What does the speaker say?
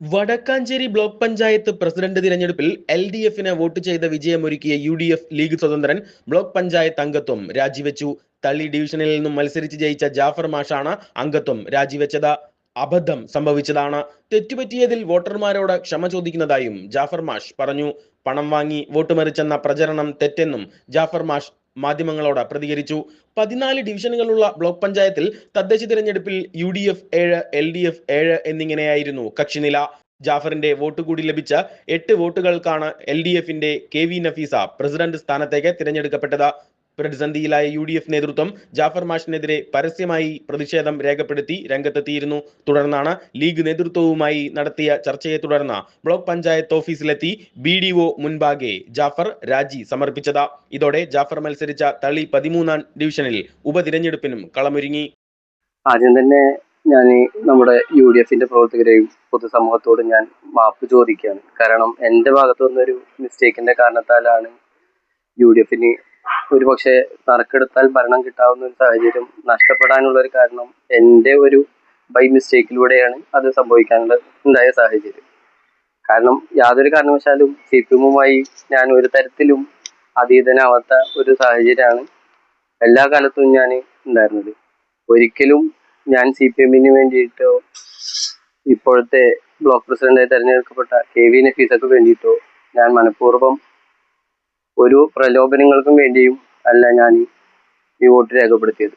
Vadakkanchery block panchayat president തിരഞ്ഞെടുപ്പിൽ L D എഫിന് vote ചെയ്ത വിജയമൊരുക്കിയ യു ഡി എഫ് ലീഗ് സ്വതന്ത്രൻ ബ്ലോക്ക് പഞ്ചായത്ത് അംഗത്വം. രാജിവെച്ചു. തള്ളി ഡിവിഷനിൽ നിന്നും മത്സരിച്ച് ജയിച്ച ജാഫർ മാഷാണ് അംഗത്വം. രാജിവെച്ചത് അബദ്ധം സംഭവിച്ചതാണ്. തെറ്റുപറ്റിയതിൽ വോട്ടർമാരോട് ക്ഷമ ചോദിക്കുന്നതായും ജാഫർ മാഷ് പറഞ്ഞു. പണം വാങ്ങി വോട്ട് മറിച്ചെന്ന പ്രചരണം തെറ്റെന്നും ജാഫർ മാഷ് മാധ്യമങ്ങളോട് പ്രതികരിച്ചു. പതിനാല് ഡിവിഷനുകളുള്ള ബ്ലോക്ക് പഞ്ചായത്തിൽ തദ്ദേശ തിരഞ്ഞെടുപ്പിൽ യു ഡി എഫ് ഏഴ് എൽ ഡി എഫ് ഏഴ് എന്നിങ്ങനെയായിരുന്നു കക്ഷിനില. ജാഫറിന്റെ വോട്ട് കൂടി ലഭിച്ച എട്ട് വോട്ടുകൾക്കാണ് എൽ ഡി എഫിന്റെ കെ വി നഫീസ പ്രസിഡന്റ് സ്ഥാനത്തേക്ക് തിരഞ്ഞെടുക്കപ്പെട്ടത്. പ്രതിസന്ധിയിലായ യു ഡി എഫ് നേതൃത്വം ജാഫർ മാഷിനെതിരെ പരസ്യമായി പ്രതിഷേധം രേഖപ്പെടുത്തി രംഗത്തെത്തിയിരുന്നു. തുടർന്നാണ് ലീഗ് നേതൃത്വവുമായി നടത്തിയ ചർച്ചയെ തുടർന്ന് ബ്ലോക്ക് പഞ്ചായത്ത് ഓഫീസിലെത്തി ബി ഡി ഒ മുൻപാകെ ജാഫർ രാജി സമർപ്പിച്ചത്. ഇതോടെ ജാഫർ മത്സരിച്ച തളി പതിമൂന്നാം ഡിവിഷനിൽ ഉപതിരഞ്ഞെടുപ്പിനും കളമൊരുങ്ങി. ആദ്യം തന്നെ ഞാൻ നമ്മുടെ യു ഡി എഫിന്റെ പ്രവർത്തകരെയും പൊതുസമൂഹത്തോട് ഞാൻ മാപ്പ് ചോദിക്കുകയാണ്. കാരണം എന്റെ ഭാഗത്തു നിന്നൊരു മിസ്റ്റേക്കിന്റെ കാരണത്താലാണ് യു ഡി എഫിന് ഒരുപക്ഷെ നറുക്കെടുത്താൽ ഭരണം കിട്ടാവുന്ന ഒരു സാഹചര്യം നഷ്ടപ്പെടാനുള്ള ഒരു കാരണം എന്റെ ഒരു ബൈ മിസ്റ്റേക്കിലൂടെയാണ് അത് സംഭവിക്കാനുള്ള ഉണ്ടായ സാഹചര്യം. കാരണം യാതൊരു കാരണവശാലും സി പി എമ്മുമായി ഞാൻ ഒരു തരത്തിലും അതീതനാവാത്ത ഒരു സാഹചര്യമാണ് എല്ലാ കാലത്തും ഞാൻ ഉണ്ടായിരുന്നത്. ഒരിക്കലും ഞാൻ സി പി എമ്മിന് വേണ്ടിയിട്ടോ ഇപ്പോഴത്തെ ബ്ലോക്ക് പ്രസിഡന്റായി തെരഞ്ഞെടുക്കപ്പെട്ട കെ വി നഫീസക്ക് വേണ്ടിയിട്ടോ ഞാൻ മനഃപൂർവം ഒരു പ്രലോഭനങ്ങൾക്കും വേണ്ടിയും അല്ല ഞാൻ ഈ വോട്ട് രേഖപ്പെടുത്തിയത്.